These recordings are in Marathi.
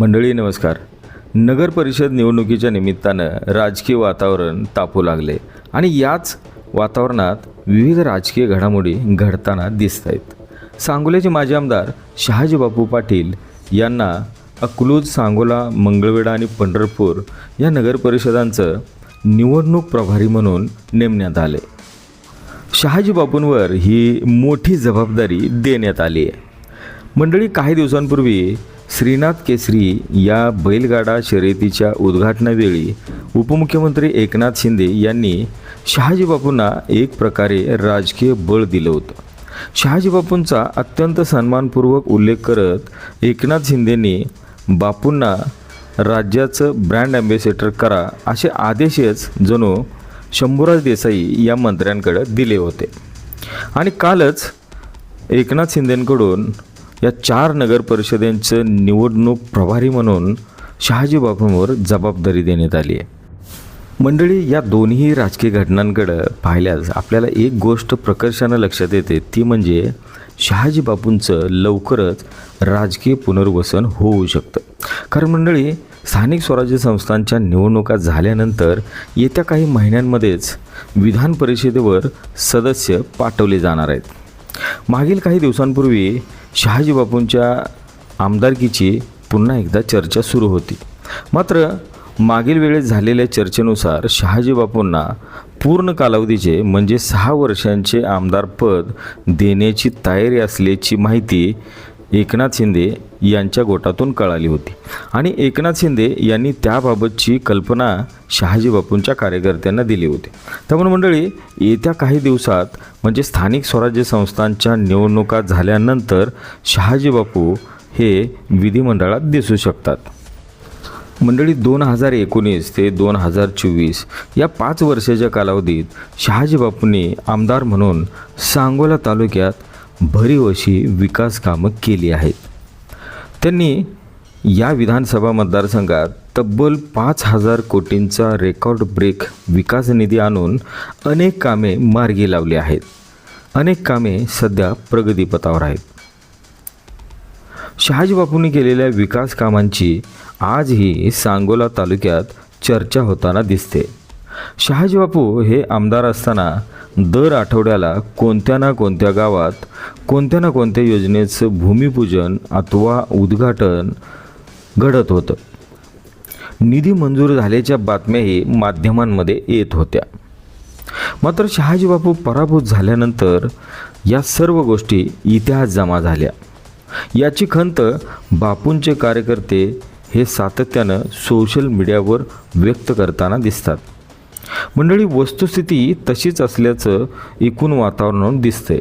मंडळी नमस्कार. नगर परिषद निवडणुकीच्या निमित्तानं राजकीय वातावरण तापू लागले आणि याच वातावरणात विविध राजकीय घडामोडी घडताना दिसत आहेत सांगोल्याचे माजी आमदार शहाजी बापू पाटील यांना अकलूज सांगोला मंगळवेढा आणि पंढरपूर या नगर परिषदांचं निवडणूक प्रभारी म्हणून नेमण्यात आले. शहाजी बापूंवर ही मोठी जबाबदारी देण्यात आली आहे मंडळी काही दिवसांपूर्वी श्रीनाथ केसरी या बैलगाडा शर्यतीच्या उद्घाटनावेळी उपमुख्यमंत्री एकनाथ शिंदे यांनी शहाजी बापूंना एक प्रकारे राजकीय बळ दिलं होतं. शहाजी बापूंचा अत्यंत सन्मानपूर्वक उल्लेख करत एकनाथ शिंदेंनी बापूंना राज्याचं ब्रँड ॲम्बेसेडर करा असे आदेशच जणू शंभूराज देसाई या मंत्र्यांकडे दिले होते. आणि कालच एकनाथ शिंदेंकडून या चार नगर परिषदेंचं निवडणूक प्रभारी म्हणून शहाजी बापूंवर जबाबदारी देण्यात आली आहे. मंडळी या दोन्ही राजकीय घटनांकडं पाहिल्यास आपल्याला एक गोष्ट प्रकर्षानं लक्षात येते. ती म्हणजे शहाजी बापूंचं लवकरच राजकीय पुनर्वसन होऊ शकतं. कारण मंडळी स्थानिक स्वराज्य संस्थांच्या निवडणुका झाल्यानंतर येत्या काही महिन्यांमध्येच विधान परिषदेवर सदस्य पाठवले जाणार आहेत. मागील काही दिवसांपूर्वी शहाजी बापूंच्या आमदारकीची पुन्हा एकदा चर्चा सुरू होती. मात्र मागील वेळेस झालेल्या चर्चेनुसार शहाजी बापूंना पूर्ण कालावधीचे म्हणजे सहा वर्षांचे आमदारपद देण्याची तयारी असल्याची माहिती एकनाथ शिंदे यांच्या गोटातून कळाली होती. आणि एकनाथ शिंदे यांनी त्याबाबतची कल्पना शहाजी बापूंच्या कार्यकर्त्यांना दिली होती. त्यामुळे मंडळी येत्या काही दिवसात म्हणजे स्थानिक स्वराज्य संस्थांच्या निवडणुका झाल्यानंतर शहाजी बापू हे विधिमंडळात दिसू शकतात. मंडळी दोन हजार एकोणीस ते दोन हजार चोवीस या पाच वर्षाच्या कालावधीत शहाजी बापूंनी आमदार म्हणून सांगोला तालुक्यात भरीव अशी विकास कामं केली आहेत. त्यांनी या विधानसभा मतदारसंघात तब्बल पाच हजार कोटींचा रेकॉर्ड ब्रेक विकास निधी आणून अनेक कामे मार्गी लावली आहेत. अनेक कामे सध्या प्रगतीपथावर आहेत. शहाजी बापूंनी केलेल्या विकास कामांची आजही सांगोला तालुक्यात चर्चा होताना दिसते. शहाजी बापू हे आमदार असताना दर आठवड्याला कोणत्या ना कोणत्या गावात कोणत्या ना कोणत्या योजनेचं भूमिपूजन अथवा उद्घाटन घडत होतं. निधी मंजूर झाल्याच्या बातम्याही माध्यमांमध्ये येत होत्या. मात्र शहाजी बापू पराभूत झाल्यानंतर या सर्व गोष्टी इतिहास जमा झाल्या. याची खंत बापूंचे कार्यकर्ते हे सातत्यानं सोशल मीडियावर व्यक्त करताना दिसतात. मंडळी वस्तुस्थिती तशीच असल्याचं एकूण वातावरण दिसतंय.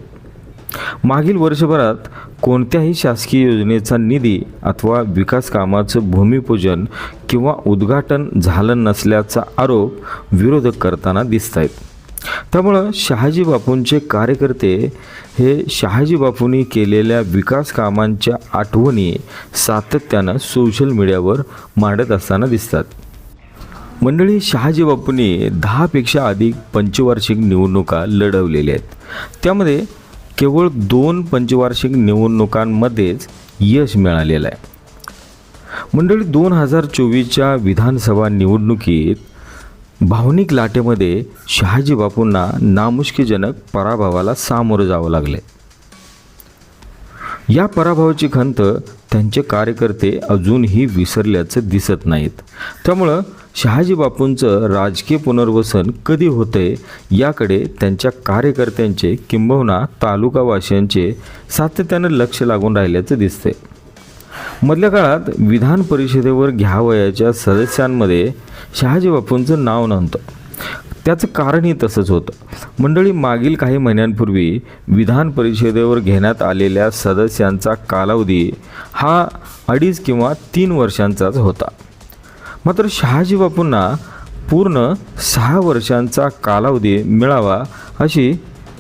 मागील वर्षभरात कोणत्याही शासकीय योजनेचा निधी अथवा विकास कामाचं भूमिपूजन किंवा उद्घाटन झालं नसल्याचा आरोप विरोधक करताना दिसत आहेत त्यामुळं शहाजी बापूंचे कार्यकर्ते हे शहाजी बापूंनी केलेल्या विकास कामांच्या आठवणी सातत्यानं सोशल मीडियावर मांडत असताना दिसतात. मंडळी शहाजी बापूंनी दहापेक्षा अधिक पंचवार्षिक निवडणुका लढवलेल्या आहेत. त्यामध्ये केवळ दोन पंचवार्षिक निवडणुकांमध्येच यश मिळालेलं आहे. मंडळी दोन हजार चोवीसच्या विधानसभा निवडणुकीत भावनिक लाटेमध्ये शहाजी बापूंना नामुष्कीजनक पराभवाला सामोरं जावं लागले या पराभवाची खंत त्यांचे कार्यकर्ते अजूनही विसरल्याचं दिसत नाहीत. त्यामुळं शहाजी बापूंचं राजकीय पुनर्वसन कधी होतंय याकडे त्यांच्या कार्यकर्त्यांचे किंबहुना तालुकावासियांचे सातत्यानं लक्ष लागून राहिल्याचं दिसतंय. मधल्या काळात विधान परिषदेवर घ्यावयाच्या सदस्यांमध्ये शहाजी बापूंचं नाव नव्हतं. त्याचं कारणही तसंच होतं. मंडळी मागील काही महिन्यांपूर्वी विधान परिषदेवर घेण्यात आलेल्या सदस्यांचा कालावधी हा अडीच किंवा तीन वर्षांचाच होता. मात्र शहाजी बापूंना पूर्ण सहा वर्षांचा कालावधी मिळावा अशी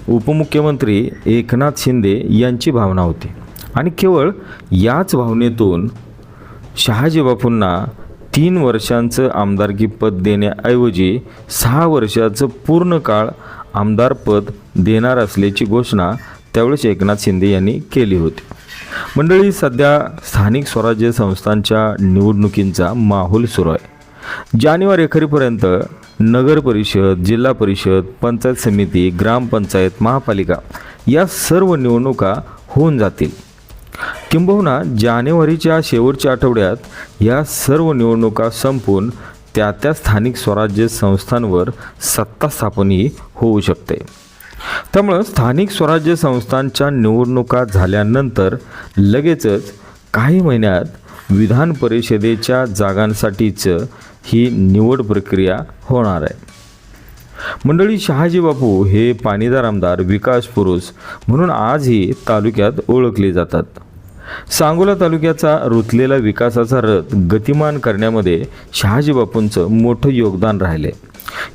उपमुख्यमंत्री एकनाथ शिंदे यांची भावना होती. आणि केवळ याच भावनेतून शहाजी बापूंना तीन वर्षांचं आमदारकी पद देण्याऐवजी सहा वर्षाचं पूर्ण काळ आमदारपद देणार असल्याची घोषणा त्यावेळेस एकनाथ शिंदे यांनी केली होती. मंडळी सध्या स्थानिक स्वराज्य संस्थांच्या निवडणुकींचा माहोल सुरू आहे. जानेवारी अखेरीपर्यंत नगर परिषद जिल्हा परिषद पंचायत समिती ग्रामपंचायत महापालिका या सर्व निवडणुका होऊन जातील. किंबहुना जानेवारीच्या शेवटच्या आठवड्यात या सर्व निवडणुका संपून त्या त्या स्थानिक स्वराज्य संस्थांवर सत्ता स्थापनही होऊ शकते. त्यामुळं स्थानिक स्वराज्य संस्थांच्या निवडणुका झाल्यानंतर लगेचच काही महिन्यात विधान परिषदेच्या जागांसाठीचं ही निवड प्रक्रिया होणार आहे. मंडळी शहाजी बापू हे पाणीदार आमदार विकास पुरुष म्हणून आजही तालुक्यात ओळखले जातात. सांगोला तालुक्याचा रुतलेला विकासाचा रथ गतिमान करण्यामध्ये शहाजी बापूंचं मोठं योगदान राहिले.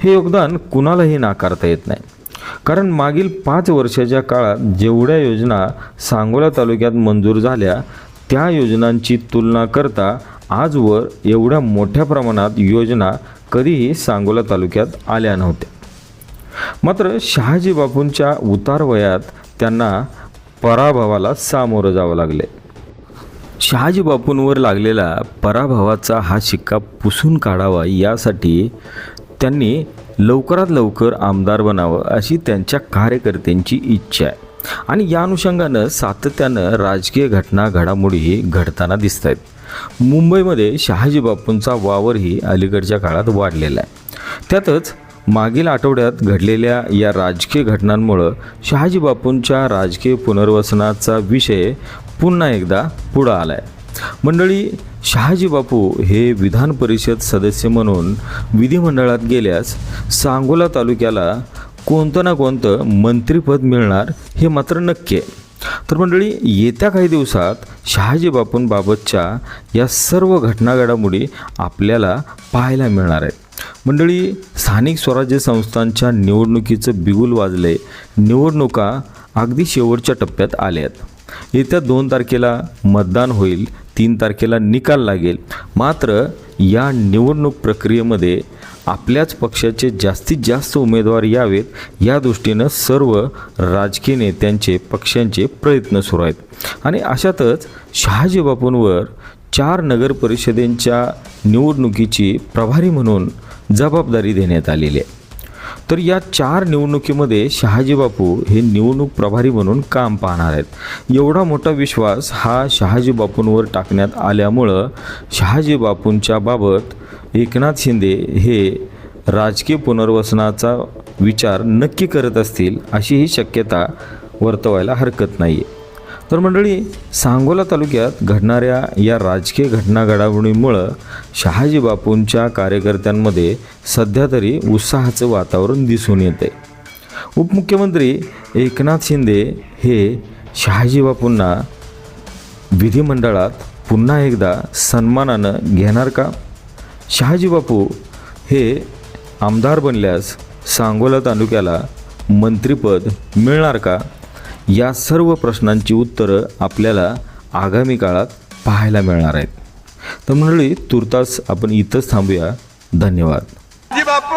हे योगदान कुणालाही नाकारता येत नाही. कारण मागील पाच वर्षाच्या काळात जेवढ्या योजना सांगोला तालुक्यात मंजूर झाल्या त्या योजनांची तुलना करता आजवर एवढ्या मोठ्या प्रमाणात योजना कधीही सांगोला तालुक्यात आल्या नव्हत्या. मात्र शहाजी बापूंच्या उतार वयात त्यांना पराभवाला सामोरं जावं लागले. शहाजी बापूंवर लागलेला पराभवाचा हा शिक्का पुसून काढावा यासाठी त्यांनी लवकरात लवकर आमदार बनावं अशी त्यांच्या कार्यकर्त्यांची इच्छा आहे. आणि या अनुषंगानं सातत्यानं राजकीय घटना घडामोडीही घडताना दिसत आहेत मुंबईमध्ये शहाजी बापूंचा वावरही अलीकडच्या काळात वाढलेला आहे. त्यातच मागील आठवड्यात घडलेल्या या राजकीय घटनांमुळं शहाजी बापूंच्या राजकीय पुनर्वसनाचा विषय पुन्हा एकदा पुढं आला आहे मंडळी शहाजी बापू हे विधान परिषद सदस्य म्हणून विधिमंडळात गेल्यास सांगोला तालुक्याला कोणतं ना कोणतं मंत्रिपद मिळणार हे मात्र नक्की आहे. तर मंडळी येत्या काही दिवसात शहाजी बापूंबाबतच्या या सर्व घटना घडामोडी आपल्याला पाहायला मिळणार आहेत. मंडळी स्थानिक स्वराज्य संस्थांच्या निवडणुकीचं बिगुल वाजले निवडणुका अगदी शेवटच्या टप्प्यात आल्या आहेत. येत्या दोन तारखेला मतदान होईल तीन तारखेला निकाल लागेल. मात्र या निवडणूक प्रक्रियेमध्ये आपल्याच पक्षाचे जास्तीत जास्त उमेदवार यावेत या दृष्टीनं सर्व राजकीय नेत्यांचे पक्षांचे प्रयत्न सुरू आहेत. आणि अशातच शहाजी बापूंवर चार नगर परिषदेंच्या निवडणुकीची प्रभारी म्हणून जबाबदारी देण्यात आलेली आहे. तर या चार निवडणुकीमध्ये शहाजी बापू हे निवडणूक प्रभारी म्हणून काम पाहणार आहेत. एवढा मोठा विश्वास हा शहाजी बापूंवर टाकण्यात आल्यामुळं शहाजी बापूंच्या बाबत एकनाथ शिंदे हे राजकीय पुनर्वसनाचा विचार नक्की करत असतील अशी ही शक्यता वर्तवायला हरकत नाही आहे तर मंडळी सांगोला तालुक्यात घडणाऱ्या या राजकीय घटना घडामोडीमुळं शहाजी बापूंच्या कार्यकर्त्यांमध्ये सध्या तरी उत्साहाचं वातावरण दिसून येते उपमुख्यमंत्री एकनाथ शिंदे हे शहाजी बापूंना विधिमंडळात पुन्हा एकदा सन्मानानं घेणार का? शहाजी बापू हे आमदार बनल्यास सांगोला तालुक्याला मंत्रिपद मिळणार का? या सर्व प्रश्नांची उत्तरं आपल्याला आगामी काळात पाहायला मिळणार आहेत. तर मंडळी तुर्तास आपण इथंच थांबूया. धन्यवाद. जी बापू!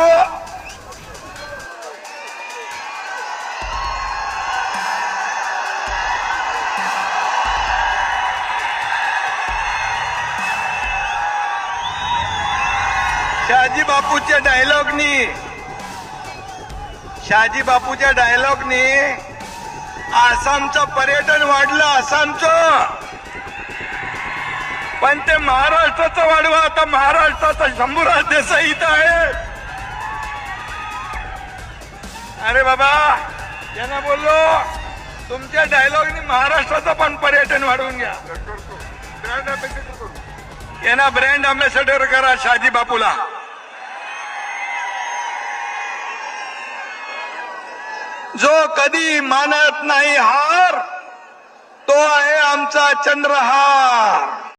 शहाजी बापूच्या डायलॉगनी शहाजी बापूच्या डायलॉगनी आसामचं पर्यटन वाढलं आसामचं. पण ते महाराष्ट्राचं वाढवा आता महाराष्ट्राचा शंभूराज देसाई इथं आहे. अरे बाबा त्यांना बोललो तुमच्या डायलॉगनी महाराष्ट्राचं पण पर्यटन वाढवून घ्या. यांना ब्रँड अम्बॅसेडर करा शहाजी बापूला. जो कधी मानत नाही हार तो आहे आमचा चंद्रहार.